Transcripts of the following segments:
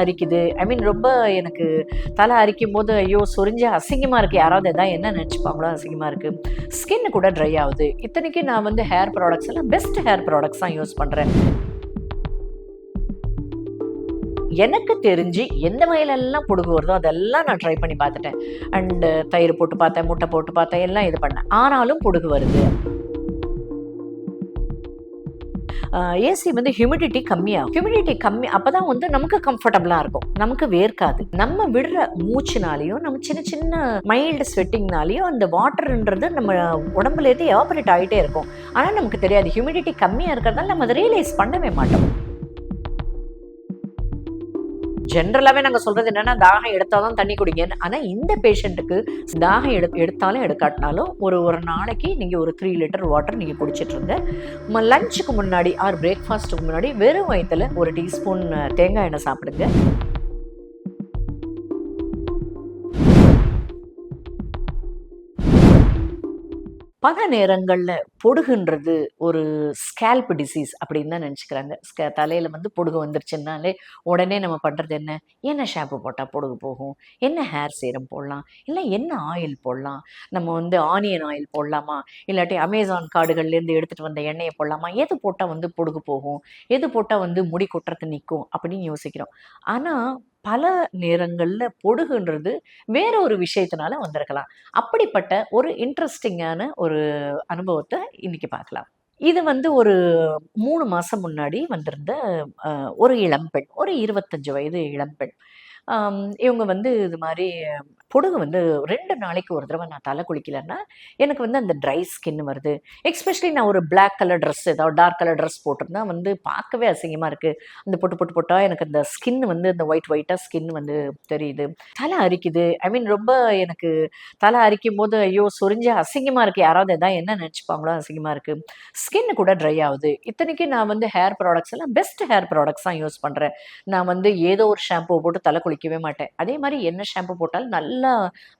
அரிக்குது? ஐ மீன் ரொம்ப எனக்கு தலை அரிக்கும் போது ஐயோ சொரிஞ்சு அசிங்கமாக இருக்குது யாராவது எதாவது என்ன நினச்சிப்பாங்களோ அசிங்கமாக இருக்குது ஸ்கின் கூட ட்ரை ஆகுது. இத்தனைக்கு நான் வந்து ஹேர் ப்ராடக்ட்ஸ் எல்லாம் பெஸ்ட் ஹேர் ப்ராடக்ட்ஸ் தான் யூஸ் பண்ணுறேன் எனக்கு தெரிஞ்சு எந்த வகையிலெல்லாம் பொடுகு வருதோ அதெல்லாம் நான் ட்ரை பண்ணி பார்த்துட்டேன். அண்டு தயிர் போட்டு பார்த்தேன் முட்டை போட்டு பார்த்தேன் எல்லாம் இது பண்ணேன். ஆனாலும் பொடுகு வருது. ஏசி வந்து ஹியூமிடிட்டி கம்மியாகும். ஹியூமிடிட்டி கம்மி அப்போ தான் வந்து நமக்கு கம்ஃபர்டபுளாக இருக்கும். நமக்கு வேர்க்காது. நம்ம விடுற மூச்சுனாலையும் நம்ம சின்ன சின்ன மைல்டு ஸ்வெட்டிங்னாலையும் அந்த வாட்டர்ன்றது நம்ம உடம்புலேருந்து எவாபரேட் ஆகிட்டே இருக்கும். ஆனால் நமக்கு தெரியாது. ஹியூமிடிட்டி கம்மியாக இருக்கிறதால நம்ம அதை ரியலைஸ் பண்ணவே மாட்டோம். ஜென்ரலாகவே நாங்கள் சொல்கிறது என்னென்னா தாகம் எடுத்தால் தான் தண்ணி குடிங்கன்னு ஆனால் இந்த பேஷண்ட்டுக்கு தாகம் எடு எடுத்தாலும் எடுக்காட்டினாலும் ஒரு ஒரு நாளைக்கு நீங்கள் ஒரு த்ரீ லிட்டர் வாட்டர் நீங்கள் குடிச்சிட்டு இருங்க. லஞ்சுக்கு முன்னாடி ஆர் பிரேக்ஃபாஸ்ட்டுக்கு முன்னாடி வெறும் வயிற்றில் ஒரு டீஸ்பூன் தேங்காய் எண்ணெய் சாப்பிடுங்க. பல நேரங்களில் பொடுகுன்றது ஒரு ஸ்கேல்ப் டிசீஸ் அப்படின்னு தான் நினச்சிக்கிறாங்க. தலையில் வந்து பொடுகு வந்துருச்சுன்னாலே உடனே நம்ம பண்ணுறது என்ன? என்ன ஷாம்பு போட்டால் பொடுகு போகும்? என்ன ஹேர் சீரம் போடலாம்? இல்லை என்ன ஆயில் போடலாம்? நம்ம வந்து ஆனியன் ஆயில் போடலாமா? இல்லாட்டி அமேசான் காடுகள்லேருந்து எடுத்துகிட்டு வந்த எண்ணெயை போடலாமா? எது போட்டால் வந்து பொடுகு போகும்? எது போட்டால் வந்து முடி கொட்டுறது நிற்கும் அப்படின்னு யோசிக்கிறோம். ஆனால் பல நேரங்களில் பொடுகுன்றது வேற ஒரு விஷயத்தினால வந்திருக்கலாம். அப்படிப்பட்ட ஒரு இன்ட்ரெஸ்டிங்கான ஒரு அனுபவத்தை இன்னைக்கு பார்க்கலாம். இது வந்து ஒரு மூணு மாதம் முன்னாடி வந்திருந்த ஒரு இளம்பெண் ஒரு இருபத்தஞ்சு வயது இளம்பெண் இவங்க வந்து இது மாதிரி பொடுகு வந்து ரெண்டு நாளைக்கு ஒரு தடவை நான் தலை குளிக்கலைன்னா எனக்கு வந்து அந்த ட்ரை ஸ்கின் வருது. எக்ஸ்பெஷலி நான் ஒரு பிளாக் கலர் ட்ரெஸ் ஏதாவது டார்க் கலர் ட்ரெஸ் போட்டிருந்தா வந்து பார்க்கவே அசிங்கமாக இருக்குது அந்த பொட்டு பொட்டு போட்டால் எனக்கு அந்த ஸ்கின் வந்து இந்த ஒயிட் ஒயிட்டாக ஸ்கின் வந்து தெரியுது. தலை அரிக்குது. ஐ மீன் ரொம்ப எனக்கு தலை அரிக்கும் போது ஐயோ சொரிஞ்சு அசிங்கமாக இருக்குது யாராவது எதாவது என்ன நினச்சிப்பாங்களோ அசிங்கமாக இருக்குது ஸ்கின் கூட ட்ரை ஆகுது. இத்தனைக்கு நான் வந்து ஹேர் ப்ராடக்ட்ஸ் எல்லாம் பெஸ்ட் ஹேர் ப்ராடக்ட்ஸ் தான் யூஸ் பண்ணுறேன் நான் வந்து ஏதோ ஒரு ஷாம்பு போட்டு தலை குளிக்கவே மாட்டேன். அதே மாதிரி என்ன ஷாம்பு போட்டாலும் நல்லா நல்லா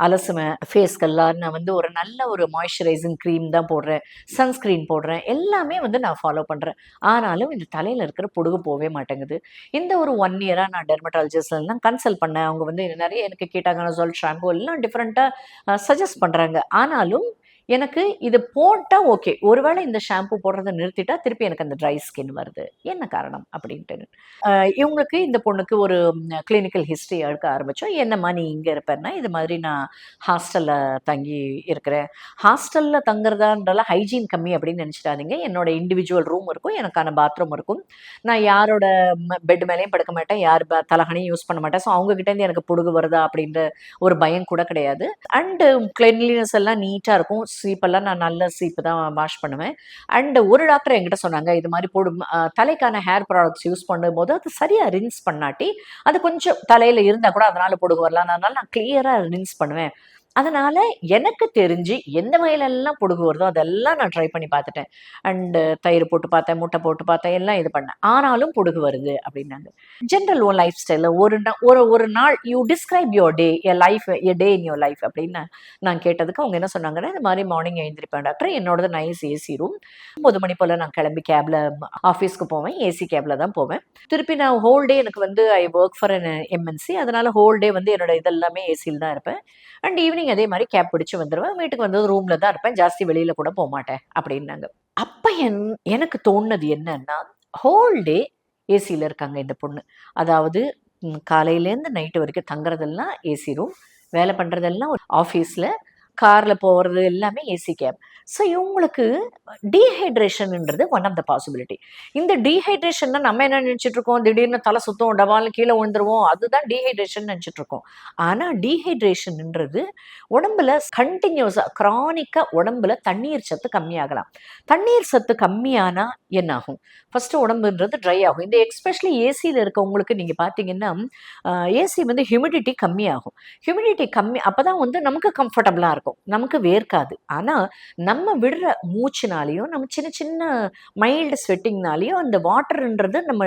அலசுவேன் ஃபேஸ்க்கெல்லாம் நான் வந்து ஒரு நல்ல ஒரு மாய்ஸ்சரைசிங் க்ரீம் தான் போடுறேன் சன்ஸ்க்ரீன் போடுறேன் எல்லாமே வந்து நான் ஃபாலோ பண்ணுறேன் ஆனாலும் இந்த தலையில் இருக்கிற பொடுகு போகவே மாட்டேங்குது. இந்த ஒரு ஒன் இயராக நான் டெர்மட்டாலஜிஸ்ட் எல்லாம் கன்சல்ட் பண்ணேன். அவங்க வந்து நிறைய எனக்கு கேட்டாங்க நான் சொல் ஷாம்பு எல்லாம் டிஃப்ரெண்ட்டாக சஜஸ்ட் பண்ணுறாங்க ஆனாலும் எனக்கு இது போட்டால் ஓகே ஒருவேளை இந்த ஷாம்பு போடுறதை நிறுத்திட்டா திருப்பி எனக்கு அந்த ட்ரை ஸ்கின் வருது. என்ன காரணம் அப்படின்ட்டு. இவங்களுக்கு இந்த பொண்ணுக்கு ஒரு கிளினிக்கல் ஹிஸ்ட்ரி எடுக்க ஆரம்பித்தோம் என்னம்மா நீ இங்கே இருப்பேன்னா இது மாதிரி நான் ஹாஸ்டலில் தங்கி இருக்கிறேன். ஹாஸ்டலில் தங்குறதான்றால ஹைஜீன் கம்மி அப்படின்னு நினச்சிடாதீங்க. என்னோட இண்டிவிஜுவல் ரூம் இருக்கும். எனக்கான பாத்ரூம் இருக்கும். நான் யாரோட பெட் மேலேயும் படுக்க மாட்டேன். யார் தலகனையும் யூஸ் பண்ண மாட்டேன். ஸோ அவங்ககிட்டேருந்து எனக்கு புடுகு வருதா அப்படின்ற ஒரு பயம் கூட கிடையாது. அண்டு கிளென்லினஸ் எல்லாம் நீட்டாக இருக்கும். சீப்பெல்லாம் நான் நல்ல சீப்பு தான் வாஷ் பண்ணுவேன். அண்ட் ஒரு டாக்டர் என்கிட்ட சொன்னாங்க இது மாதிரி போடு தலைக்கான ஹேர் ப்ராடக்ட்ஸ் யூஸ் பண்ணும்போது அது சரியாக ரின்ஸ் பண்ணாட்டி அது கொஞ்சம் தலையில் இருந்தால் கூட அதனால போடுங்க வரலாம். அதனால நான் கிளியராக ரின்ஸ் பண்ணுவேன். அதனால எனக்கு தெரிஞ்சு எந்த வகையிலெல்லாம் பொடுகு வருதோ அதெல்லாம் நான் ட்ரை பண்ணி பார்த்துட்டேன். அண்டு தயிர் போட்டு பார்த்தேன் முட்டை போட்டு பார்த்தேன் எல்லாம் இது பண்ணேன். ஆனாலும் பொடுகு வருது அப்படின்னாங்க. ஜென்ரல் ஓன் லைஃப் ஸ்டைலில் ஒரு நாள் ஒரு ஒரு நாள் you describe your day a life a day in your life அப்படின்னு நான் கேட்டதுக்கு அவங்க என்ன சொன்னாங்கன்னா இந்த மாதிரி மார்னிங் எழுந்திருப்பேன் டாக்டர். என்னோடது நைஸ் ஏசி ரூம் ஒன்பது மணி போல் நான் கிளம்பி கேபில் ஆஃபீஸ்க்கு போவேன். ஏசி கேபில் தான் போவேன். திருப்பி நான் ஹோல் டே எனக்கு வந்து I work for an MNC அதனால ஹோல் டே வந்து என்னோட இதெல்லாமே ஏசியில் தான் இருப்பேன். அண்ட் ஈவினிங் அதே மாதிரி கேப் பிடிச்சி வந்துடுவேன் வீட்டுக்கு வந்தது ரூமில் தான் இருப்பேன். ஜாஸ்தி வெளியில் கூட போக மாட்டேன். அப்படின்னாங்க. அப்போ என் எனக்கு தோணுனது என்னன்னா ஹோல் டே ஏசியில் இருக்காங்க இந்த பொண்ணு. அதாவது காலையிலேருந்து நைட்டு வரைக்கும் தங்குறதெல்லாம் ஏசி ரூம் வேலை பண்ணுறதெல்லாம் ஆஃபீஸில் காரில் போகிறது எல்லாமே ஏசி கேப் ஸோ இவங்களுக்கு டீஹைட்ரேஷன்ன்றது ஒன் ஆஃப் த பாசிபிலிட்டி இந்த டீஹைட்ரேஷன்னா நம்ம என்ன நினச்சிட்டு இருக்கோம்? திடீர்னு தலை சுத்தம் டபால்னு கீழே விழுந்துருவோம். அதுதான் டீஹைட்ரேஷன் நினச்சிட்டு இருக்கோம். ஆனால் டீஹைட்ரேஷன்ன்றது உடம்புல கண்டினியூஸாக க்ரானிக்காக உடம்புல தண்ணீர் சத்து கம்மியாகலாம். தண்ணீர் சத்து கம்மியானா என்ன ஆகும் ஃபர்ஸ்ட் உடம்புன்றது ட்ரை ஆகும். இந்த எக்ஸ்பெஷலி ஏசியில் இருக்கவங்களுக்கு நீங்கள் பார்த்தீங்கன்னா ஏசி வந்து ஹியூமிடிட்டி கம்மியாகும். ஹியூமிடிட்டி கம்மி அப்போ தான் வந்து நமக்கு கம்ஃபர்டபுளாக இருக்கும். நமக்கு வேர்க்காது. ஆனால் நம்ம விடுற மூச்சுனாலையும் நம்ம சின்ன சின்ன மைல்டு ஸ்வெட்டிங்னாலையும் அந்த வாட்டர்ன்றது நம்ம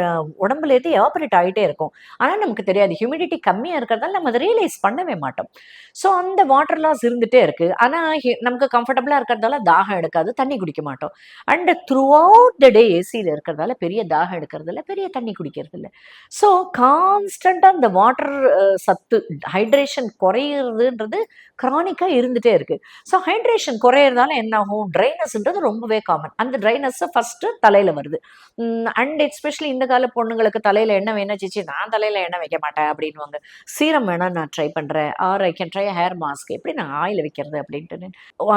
உடம்புலேருந்து எவாபரேட் ஆகிட்டே இருக்கும். ஆனால் நமக்கு தெரியாது. ஹியூமிடிட்டி கம்மியாக இருக்கிறதால நம்ம அதை ரியலைஸ் பண்ணவே மாட்டோம். ஸோ அந்த வாட்டர் லாஸ் இருந்துகிட்டே இருக்குது ஆனால் நமக்கு கம்ஃபர்டபுளாக இருக்கிறதால தாகம் எடுக்காது தண்ணி குடிக்க மாட்டோம். And throughout the day ஏசியில் இருக்கிறதால பெரிய தாகம் எடுக்கிறதில்ல பெரிய தண்ணி குடிக்கிறது இல்லை ஸோ கான்ஸ்டண்ட்டாக இந்த வாட்டர் சத்து ஹைட்ரேஷன் குறையிறதுன்றது க்ரானிக்காக குறைஞ்சிட்டே இருக்குது ஸோ ஹைட்ரேஷன் குறையிறதால என்ன ஆகும் ட்ரைனஸ்ன்றது ரொம்பவே காமன் அந்த ட்ரைனஸ்ஸை ஃபஸ்ட்டு தலையில் வருது. அண்ட் எஸ்பெஷலி இந்த கால பொண்ணுங்களுக்கு தலையில் என்ன வேணும்? சிச்சி நான் தலையில் எண்ணெய் வைக்க மாட்டேன் அப்படின்வாங்க சீரம் வேணா நான் ட்ரை பண்ணுறேன் or I can try hair mask எப்படி நான் ஆயில் வைக்கிறது அப்படின்ட்டு.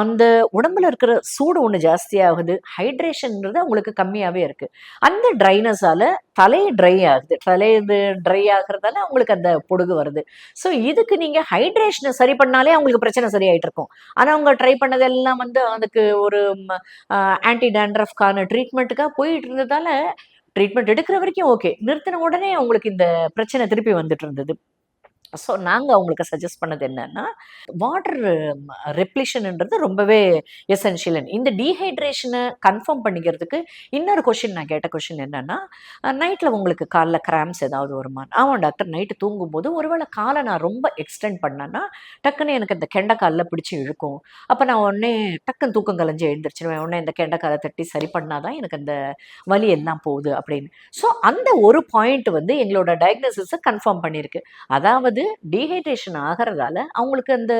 அந்த உடம்புல இருக்கிற சூடு ஒன்று ஜாஸ்தியாகுது. ஹைட்ரேஷன்ன்றது உங்களுக்கு கம்மியாகவே இருக்குது அந்த ட்ரைனஸால் தலை ட்ரை ஆகுது. தலை இது ட்ரை ஆகுறதால அவங்களுக்கு அந்த பொடுகு வருது. ஸோ இதுக்கு நீங்கள் ஹைட்ரேஷனை சரி பண்ணாலே அவங்களுக்கு பிரச்சனை சரியாயிட்டு இருக்கும். ஆனால் அவங்க ட்ரை பண்ணதெல்லாம் வந்து அதுக்கு ஒரு ஆன்டி டேண்ட்ரஃப்கான ட்ரீட்மெண்ட்டுக்காக போயிட்டு இருந்ததால ட்ரீட்மெண்ட் எடுக்கிற வரைக்கும் ஓகே நிறுத்தின உடனே அவங்களுக்கு இந்த பிரச்சனை திருப்பி வந்துட்டு இருந்தது. ஸோ நாங்கள் அவங்களுக்கு சஜஸ்ட் பண்ணது என்னன்னா வாட்டர் ரெப்ளிஷன்ன்றது ரொம்பவே எசென்ஷியல் இந்த டீஹைட்ரேஷனை கன்ஃபார்ம் பண்ணிக்கிறதுக்கு இன்னொரு கொஷின் நான் கேட்ட கொஷின் என்னன்னா நைட்டில் உங்களுக்கு காலைல கிராம்ஸ் ஏதாவது வருமா? ஆமாம் டாக்டர் நைட்டு தூங்கும்போது ஒருவேளை காலை நான் ரொம்ப எக்ஸ்டெண்ட் பண்ணேன்னா டக்குன்னு எனக்கு இந்த கெண்டைக்காலில் பிடிச்சி இழுக்கும். அப்போ நான் உடனே டக்குன்னு தூக்கம் கலைஞ்சு எழுந்திரிச்சிடுவேன் உடனே இந்த கெண்டைக்காலை தட்டி சரி பண்ணாதான் எனக்கு அந்த வலி எல்லாம் போகுது அப்படின்னு. ஸோ அந்த ஒரு பாயிண்ட் வந்து எங்களோட டயக்னோசிஸை கன்ஃபார்ம் பண்ணியிருக்கு. அதாவது டீஹைட்ரேஷன் ஆகிறதால அவங்களுக்கு அந்த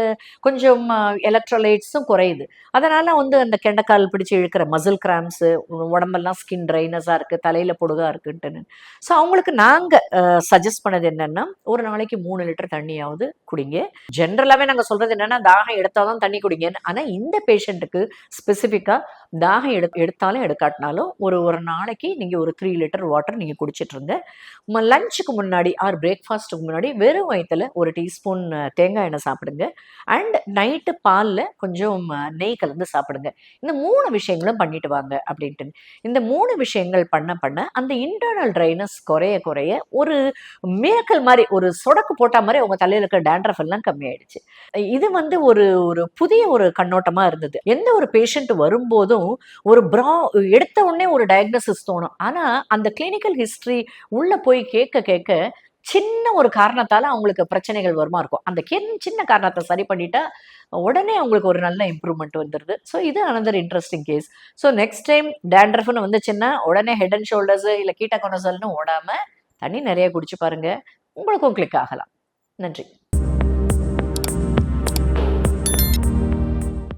கொஞ்சம் எலக்ட்ரோலைட்ஸும் குறையுது. அதனால் வந்து அந்த கெண்டைக்கால் பிடிச்சி இழுக்கிற மசில் கிராம்ஸு உடம்பெல்லாம் ஸ்கின் ட்ரைனஸாக இருக்குது தலையில் பொடுகாக இருக்குன்ட்டுன்னு. ஸோ அவங்களுக்கு நாங்கள் சஜஸ்ட் பண்ணது என்னென்னா ஒரு நாளைக்கு மூணு லிட்டர் தண்ணியாவது குடிங்க. ஜென்ரலாகவே நாங்கள் சொல்கிறது என்னென்னா தாகம் எடுத்தால் தான் தண்ணி குடிங்கன்னு. ஆனால் இந்த பேஷண்ட்டுக்கு ஸ்பெசிஃபிக்காக தாகம் எடு எடுத்தாலும் எடுக்காட்டினாலும் ஒரு ஒரு நாளைக்கு நீங்கள் ஒரு த்ரீ லிட்டர் வாட்டர் நீங்கள் குடிச்சிட்ருங்க லஞ்சுக்கு முன்னாடி ஆர் பிரேக்ஃபாஸ்ட்டுக்கு முன்னாடி வெறும் ஒரு டீஸ்பூன் தேங்காய் எண்ணெய் சாப்பிடுங்க. அண்ட் நைட்டு பாலில் கொஞ்சம் நெய் கலந்து சாப்பிடுங்க. இந்த மூணு விஷயங்களும் பண்ணிட்டு வாங்க அப்படின்ட்டு. இந்த மூணு விஷயங்கள் பண்ண பண்ண அந்த இன்டர்னல் ட்ரைனஸ் குறைய குறைய ஒரு மேக்கல் மாதிரி ஒரு சொடக்கு போட்டால் மாதிரி அவங்க தலையில் இருக்கிற டேண்ட்ரஃப் எல்லாம் கம்மியாயிடுச்சு. இது வந்து ஒரு ஒரு புதிய ஒரு கண்ணோட்டமாக இருந்தது. எந்த ஒரு பேஷண்ட் வரும்போதும் ஒரு ப்ரா எடுத்த உடனே ஒரு டயக்னோசிஸ் தோணும். ஆனால் அந்த கிளினிக்கல் ஹிஸ்ட்ரி உள்ளே போய் கேட்க கேட்க சின்ன ஒரு காரணத்தால் அவங்களுக்கு பிரச்சனைகள் வருமா இருக்கும். அந்த சின்ன காரணத்தை சரி பண்ணிட்டா உடனே அவங்களுக்கு ஒரு நல்ல இம்ப்ரூவ்மெண்ட் வந்துடுது ஸோ இது another interesting case so next time டேண்ட்ரஃப்னு வந்துச்சுன்னா உடனே ஹெட் அண்ட் ஷோல்டர்ஸ் இல்லை கீட்டா கொனசல்னு ஓடாமல் தண்ணி நிறைய குடிச்சு பாருங்க. உங்களுக்கும் கிளிக் ஆகலாம். நன்றி.